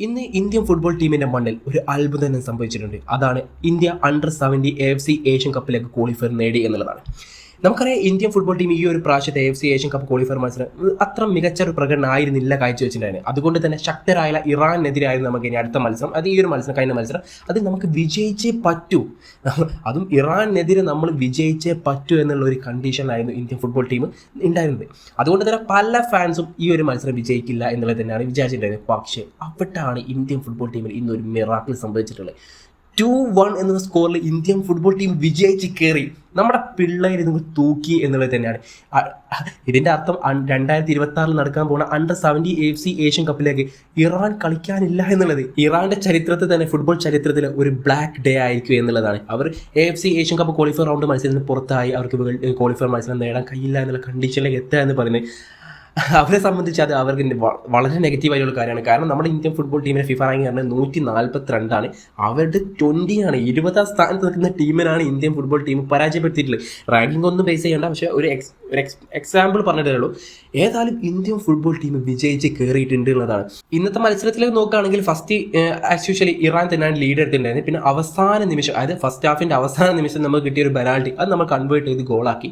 ഇന്ന് Indian football ടീമിന്റെ മണ്ണിൽ ഒരു അത്ഭുതം സംഭവിച്ചിട്ടുണ്ട്. അതാണ് India under seventy F C Asian കപ്പിലേക്ക് qualifier നേടി എന്നുള്ളതാണ്. നമുക്കറിയാം ഇന്ത്യൻ ഫുട്ബോൾ ടീം ഈ ഒരു പ്രാവശ്യത്തെ F C Asian cup qualifier മത്സരം അത്ര മികച്ച ഒരു പ്രകടനം ആയിരുന്നില്ല കാഴ്ചവെച്ചിട്ടുണ്ടായിരുന്നു. അതുകൊണ്ട് തന്നെ ശക്തരായ ഇറാനെതിരായിരുന്നു നമുക്ക് ഇനി അടുത്ത മത്സരം. അത് ഈ ഒരു മത്സരം കഴിഞ്ഞ മത്സരം. അത് നമുക്ക് വിജയിച്ചേ പറ്റൂ. അതും ഇറാനെതിരെ നമ്മൾ വിജയിച്ചേ പറ്റൂ എന്നുള്ള ഒരു കണ്ടീഷനായിരുന്നു ഇന്ത്യൻ ഫുട്ബോൾ ടീം ഉണ്ടായിരുന്നത്. അതുകൊണ്ട് തന്നെ പല ഫാൻസും ഈ ഒരു മത്സരം വിജയിക്കില്ല എന്നുള്ളത് തന്നെയാണ് വിചാരിച്ചിട്ടുണ്ടായിരുന്നത് പക്ഷേ അവിടെയാണ് ഇന്ത്യൻ ഫുട്ബോൾ ടീമിൽ ഇന്നൊരു മിറാക്കിൾ സംഭവിച്ചിട്ടുള്ളത്. ടു വൺ എന്ന സ്കോറിൽ ഇന്ത്യൻ ഫുട്ബോൾ ടീം വിജയിച്ച് കയറി നമ്മുടെ പിള്ളേർ നിങ്ങൾ തൂക്കി എന്നുള്ളത് തന്നെയാണ്. ഇതിന്റെ അർത്ഥം രണ്ടായിരത്തി ഇരുപത്തി ആറിൽ നടക്കാൻ പോകുന്ന under seventy F C Asian കപ്പിലേക്ക് Iran കളിക്കാനില്ല എന്നുള്ളത്. ഇറാന്റെ ചരിത്രത്തിൽ തന്നെ ഫുട്ബോൾ ചരിത്രത്തിൽ ഒരു ബ്ലാക്ക് ഡേ ആയിരിക്കും എന്നുള്ളതാണ്. അവർ F C Asian cup qualifier round മത്സരത്തിന് പുറത്തായി. അവർക്ക് ക്വാളിഫയർ മത്സരം നേടാൻ കഴിയില്ല എന്നുള്ള കണ്ടീഷനിലേക്ക് എത്തുക എന്ന് പറയുന്നത്. അവരെ സംബന്ധിച്ച് അത് അവർക്ക് വളരെ നെഗറ്റീവായിട്ടുള്ള കാര്യമാണ്. കാരണം നമ്മുടെ ഇന്ത്യൻ ഫുട്ബോൾ ടീമിനെ ഫിഫ റാങ്ക് പറഞ്ഞാൽ നൂറ്റി നാൽപ്പത്തി രണ്ടാണ് അവരുടെ ട്വന്റി ആണ്. ഇരുപതാം സ്ഥാനത്ത് നിൽക്കുന്ന ടീമിനാണ് ഇന്ത്യൻ ഫുട്ബോൾ ടീം പരാജയപ്പെടുത്തിയിട്ടുള്ളത്. റാങ്കിംഗ് ഒന്നും ബേസ് ചെയ്യേണ്ട. പക്ഷേ ഒരു എക്സ് ഒരു എക്സ് എക്സാമ്പിൾ പറഞ്ഞിട്ടുള്ളൂ ഏതായാലും ഇന്ത്യൻ ഫുട്ബോൾ ടീം വിജയിച്ച് കയറിയിട്ടുണ്ട് എന്നുള്ളതാണ്. ഇന്നത്തെ മത്സരത്തിലേക്ക് നോക്കുകയാണെങ്കിൽ ഫസ്റ്റ് ആസ് യൂഷ്വലി ഇറാൻ തന്നെയാണ് ലീഡ് എടുത്തിട്ടുണ്ടായിരുന്നത്. പിന്നെ അവസാന നിമിഷം അതായത് ഫസ്റ്റ് ഹാഫിന്റെ അവസാന നിമിഷം നമുക്ക് കിട്ടിയ ഒരു പെനാൾട്ടി അത് നമ്മൾ കൺവേർട്ട് ചെയ്ത് ഗോളാക്കി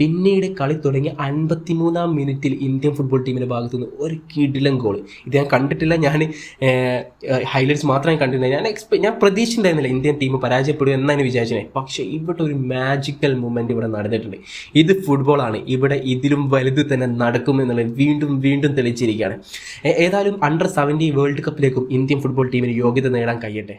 പിന്നീട് കളി തുടങ്ങി അൻപത്തിമൂന്നാം മിനിറ്റിൽ ഇന്ത്യൻ ഫുട്ബോൾ ടീമിന്റെ ഭാഗത്തു നിന്ന് ഒരു കിടിലൻ ഗോൾ ഇത് ഞാൻ കണ്ടിട്ടില്ല. ഞാൻ ഹൈലൈറ്റ്സ് മാത്രമേ കണ്ടിരുന്നത് ഞാൻ എക്സ്പെ ഞാൻ പ്രതീക്ഷിച്ചിട്ടുണ്ടായിരുന്നില്ല ഇന്ത്യൻ ടീം പരാജയപ്പെടും എന്നാണ് വിചാരിച്ചത്. പക്ഷേ ഇവിടെ ഒരു മാജിക്കൽ മൂമെന്റ് ഇവിടെ നടന്നിട്ടുണ്ട്. ഇത് ഫുട്ബോളാണ് ഇവിടെ ഇതിലും വലുത് തന്നെ നടക്കുമെന്നുള്ളത് വീണ്ടും വീണ്ടും തെളിയിച്ചിരിക്കുകയാണ്. ഏതായാലും അണ്ടർ സെവന്റി വേൾഡ് കപ്പിലേക്കും ഇന്ത്യൻ ഫുട്ബോൾ ടീമിന് യോഗ്യത നേടാൻ കഴിയട്ടെ?